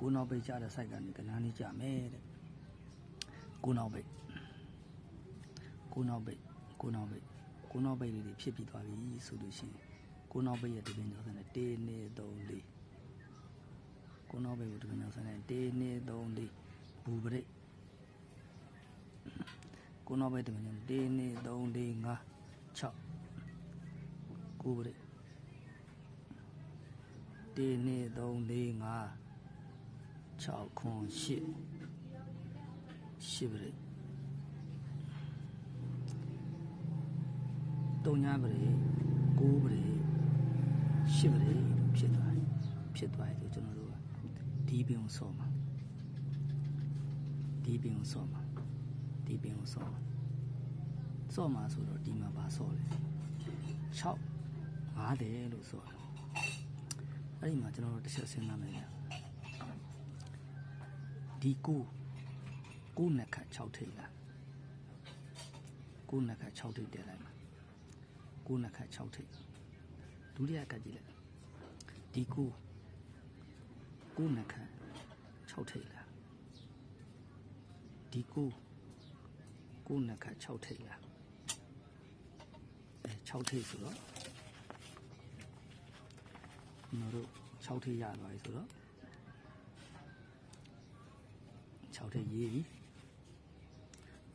ကိုနောက်ပိတ်ကြတဲ့ site ကနေကနန်းလေးကြမယ်တဲ့ကိုနောက်ပိတ်ကိုနောက်ပိတ်ကိုနောက်ပိတ်ကိုနောက်ပိတ်လေးတွေဖြစ်ပြီးသွားပြီဆိုလို့ရှိရင်ကိုနောက်ပိတ်ရဲ့တပင်ကျော်စံနဲ့1 2 3 4ကိုနောက်ပိတ်ကိုတပင်ကျော်စံနဲ့1 2 3 4ဘူပရိတ်ကိုနောက်ပိတ်တပင်ကျော်1 2 3 4 5 6ကိုပရိတ်1 2 3 4 5 6ခွန်8 8ပရိတုံညာပရိ9ပရိ10ပရိဖြစ်သွားတယ်ဖြစ်သွားတယ်ဆိုကျွန်တော်တို့ကဒီပင်ကိုဆော့မှာဒီပင်ကိုဆော့မှာဒီပင်ကိုဆော့မှာဆော့မှာဆိုတော့ဒီမှာပါဆော့လေ6 5တယ်လို့ဆော့တယ်အဲ့ဒီမှာကျွန်တော်တို့တစ်ချက်စဉ်းစားမယ်ဗျာ ဒီကိုကိုနှစ်ခတ်6ထိပ်လားကိုနှစ်ခတ်6ထိပ်တက်လိုက်မှာကိုနှစ်ခတ်6ထိပ်ဒုတိယကတ်ကြည့်လိုက်ဒီကိုကိုနှစ်ခတ်6ထိပ်လားဒီကိုကိုနှစ်ခတ်6ထိပ်လားအဲ6ထိပ်ဆိုတော့ကျွန်တော်တို့6ထိပ်ရသွားပြီဆိုတော့ 6ထည့်ရေးပြီ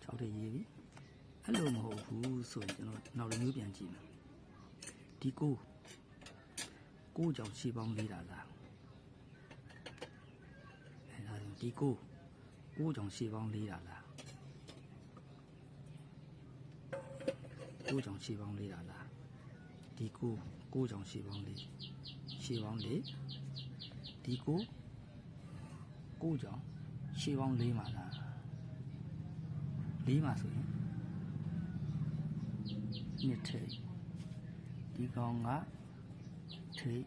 6ထည့်ရေးပြီအဲ့လိုမဟုတ်ဘူးဆိုရင်ကျွန်တော်နောက်တစ်မျိုးပြန်ကြည့်မယ်ဒီကိုကိုကြောင့်ရှေးပေါင်းလေးတာလားအဲ့ဒါဒီကိုကိုကြောင့်ရှေးပေါင်းလေးတာလားကိုကြောင့်ရှေးပေါင်းလေးတာလားဒီကိုကိုကြောင့်ရှေးပေါင်းလေးရှေးပေါင်းလေးဒီကိုကိုကြောင့် ရှေးပေါင်း၄မှာလား၄မှာဆိုရင်နှစ်ထိပ်ဒီကောင်ကထိပ်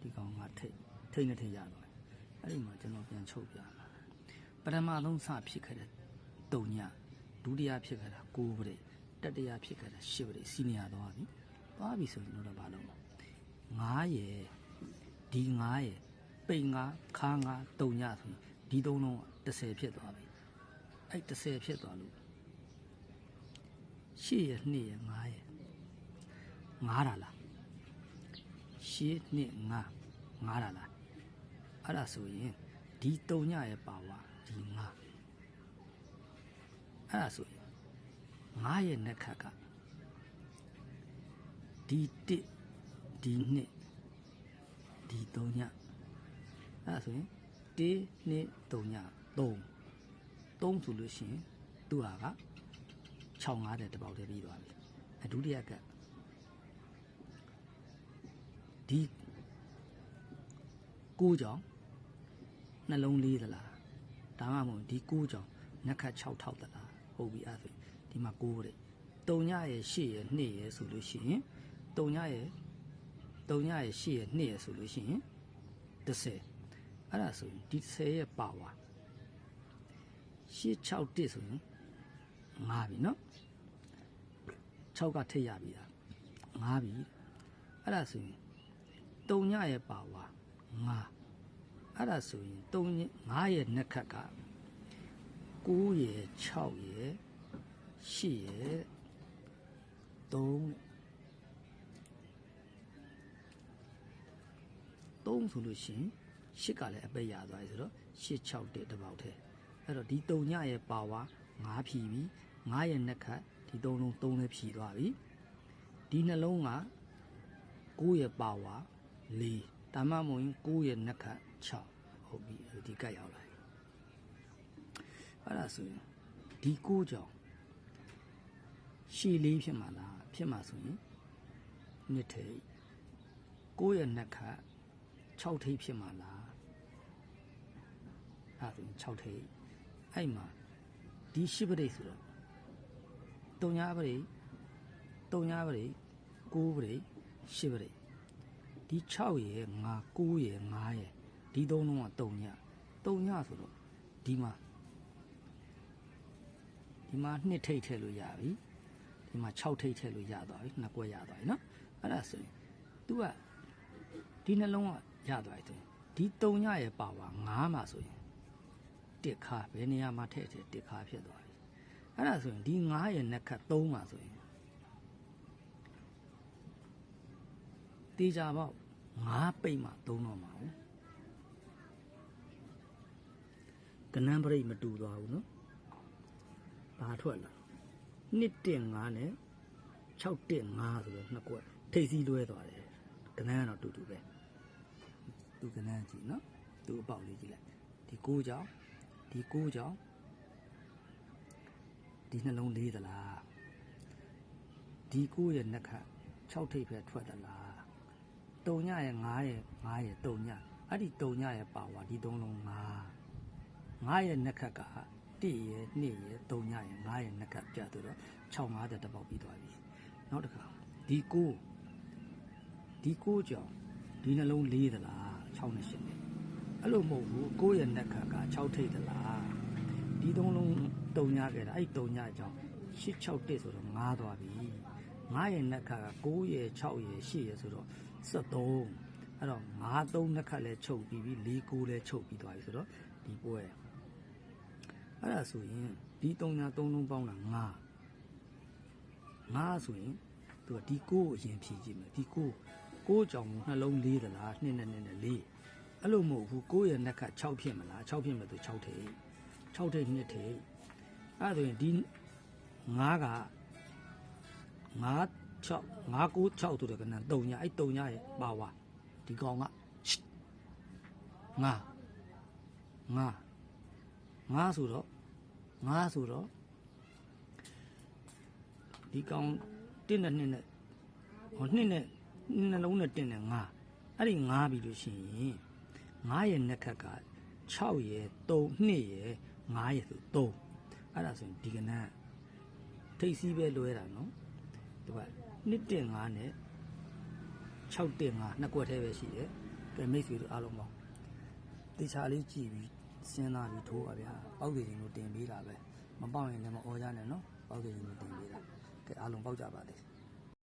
ဒီကောင်ကထိပ်ထိပ်နဲ့ထိပ်ရတော့တယ်အဲ့ဒီမှာကျွန်တော်ပြန်ချုပ်ပြမှာပထမဆုံးစဖြစ်ခဲ့တဲ့တုံညဒုတိယဖြစ်ခဲ့တာ9ပရိတတိယဖြစ်ခဲ့တာ10ပရိစီနီယာသွားပြီသွားပြီဆိုရင်တော့ဘာလုပ်မလဲ9ရယ်ဒီ9ရယ် ပိန်ငါခါငါတုံညဆိုရင်ဒီသုံးလုံးက30ဖြစ်သွားပြီအဲ့30ဖြစ်သွားလို့ရှေ့ရ2ရ5ရ5တာလားရှေ့2 5 5တာလားအဲ့ဒါဆိုရင်ဒီတုံညရဲ့ပါဝါဒီ5အဲ့ဒါဆိုရင်5ရဲ့နှစ်ခတ်ကဒီ1ဒီ2ဒီ3ည အဲ့ဒါဆိုရင်1 2 3ည3 3ဆိုလို့ရှိရင်သူ့ဟာက6 5တဲ့တစ်ပေါက်တည်းပြီးသွားပြီအဒုတိယကဒီကိုကြောင့်နှလုံးလေးသလားဒါမှမဟုတ်ဒီကိုကြောင့်နှက်ခတ်6ထောက်သလားဟုတ်ပြီအဲ့ဒါဆိုရင်ဒီမှာ6တဲ့3ညရဲ့8ရဲ့2ရဲ့ဆိုလို့ရှိရင်3ညရဲ့3ညရဲ့8ရဲ့2ရဲ့ဆိုလို့ရှိရင်30 အဲ့ဒါဆိုရင်ဒီ10ရဲ့ပါဝါ661ဆိုရင်5ပြီနော်6ကထိတ်ရပြီလား5ပြီအဲ့ဒါဆိုရင်3ညရဲ့ပါဝါ5အဲ့ဒါဆိုရင်3ည5ရဲ့နှစ်ခတ်က9ရဲ့6ရဲ့8ရဲ့3 3ဆိုလို့ရှိရင် 8ကလည်းအပိတ်ရသွားပြီဆိုတော့8 6တဲ့တစ်ပေါက်ထဲအဲ့တော့ဒီ3ညရဲ့ပါဝါ9ဖြီးပြီ9ရဲ့နှစ်ခတ်ဒီ3လုံး3လည်းဖြီးသွားပြီဒီနှလုံးက9ရဲ့ပါဝါ4ဒါမှမဟုတ်ရင်9ရဲ့နှစ်ခတ်6ဟုတ်ပြီဒီကတ်ရောက်လာပြီအဲ့ဒါဆိုရင်ဒီ9ကြောင့်ရှည်လေးဖြစ်မှာလားဖြစ်မှာဆိုရင်နှစ်ထိပ်9ရဲ့နှစ်ခတ် 6ထိပ်ဖြစ်မှာလားအဲ့ဒါဆိုရင်6ထိပ်အဲ့မှာဒီရှိပရိတ်ဆိုတော့တုံညာပရိတ်တုံညာပရိတ်9ပရိတ်10ပရိတ်ဒီ6ရယ်5 9ရယ်5ရယ်ဒီသုံးလုံးကတုံညာတုံညာဆိုတော့ဒီမှာဒီမှာ2ထိပ်ထည့်လို့ရပြီဒီမှာ6ထိပ်ထည့်လို့ရသွားပြီနှစ်ကွက်ရသွားပြီเนาะအဲ့ဒါဆိုရင် तू ကဒီနှလုံးက ရသွားပြီဆိုရင်ဒီတုံညရဲ့ပါဝါ9မှာဆိုရင်တစ်ခါဘယ်နေရာမှာထည့်ထည့်တစ်ခါဖြစ်သွားပြီအဲ့ဒါဆိုရင်ဒီ9ရဲ့နက်ခတ်3မှာဆိုရင်တေချာပေါက်9ပိတ်မှ3တော့မှာဟုတ်ကနန်းပရိတ်မတူသွားဘူးနော်ဘာထွက်လာ1တင်5နဲ့6တင်5ဆိုတော့နှစ်ကွက်ထိပ်စီးလွဲသွားတယ်ကနန်းကတော့တူတူပဲ သူကနန်းကြည့်နော်သူအပေါက်လေးကြည့်လိုက်ဒီကိုးကြောင်ဒီကိုးကြောင်ဒီနှလုံးလေးသလားဒီကိုးရဲ့နှက်ခတ်6ထိပ်ပဲထွက်သလားတုံညရဲ့9ရဲ့9ရဲ့တုံညအဲ့ဒီတုံညရဲ့ပါဝါဒီသုံးလုံး9 9ရဲ့နှက်ခတ်က1ရဲ့2ရဲ့3ညရဲ့9ရဲ့နှက်ခတ်ပြတ်တော့6 5တဲ့တစ်ပေါက်ပြီးသွားပြီနောက်တစ်ခါဒီကိုးဒီကိုးကြောင်ဒီနှလုံးလေးသလား 6နဲ့8နဲ့အဲ့လိုမဟုတ်ဘူးကိုးရဲ့နှက်ခတ်က6ထိပ်သလားဒီသုံးလုံးတုံညခဲ့တာအဲ့ဒီတုံညကြောင်8 6တက်ဆိုတော့9သွားပြီ9ရဲ့နှက်ခတ်က9ရဲ့6ရဲ့8ရဲ့ဆိုတော့73အဲ့တော့9 3နှက်ခတ်လဲချုပ်ပြီးပြီ4 9လဲချုပ်ပြီးသွားပြီဆိုတော့ဒီပွဲအဲ့ဒါဆိုရင်ဒီ3ညာ3လုံးပေါင်းတာ9 9ဆိုရင်သူကဒီ9ကိုအရင်ဖြည့်ကြည့်မယ်ဒီ9 9ကြောင်နှလုံး၄သလား2နဲ့2နဲ့4 အဲ့လိုမဟုတ်ဘူး9ရဲ့နှက်က6ဖြစ်မလား6ဖြစ်မယ်သူ6ထိပ်6ထိပ်2ထိပ်အဲ့ဒါဆိုရင်ဒီ9က9 6 9 9 6ဆိုတဲ့ကနန်3ညာအဲ့3ညာရဲ့ပါဝါဒီကောင်က9 9ငါဆိုတော့ငါဆိုတော့ဒီကောင်တင်းနဲ့နှစ်နဲ့ဟောနှစ်နဲ့နှလုံးနဲ့တင်းနဲ့ငါအဲ့ဒီငါပြီလို့ရှိရင် ငါရဲ့နှက်ခတ်က6ရဲ့3 2ရဲ့9ရဲ့ဆို3အဲ့ဒါဆိုရင်ဒီကနန်းထိတ်စီးပဲလွဲတာနော်ဒီကနှစ်တင်5နဲ့6တင်5နှစ်ကွက်သေးပဲရှိတယ်ကဲမိတ်ဆွေတို့အားလုံးပေါင်းတေချာလေးကြည့်ပြီးစဉ်းစားပြီးထိုးပါဗျာပောက်သေးရင်လို့တင်ပေးတာပဲမပေါက်ရင်လည်းမအော်ကြနဲ့နော်ပောက်သေးရင်လို့တင်ပေးတာကဲအားလုံးပေါက်ကြပါသေး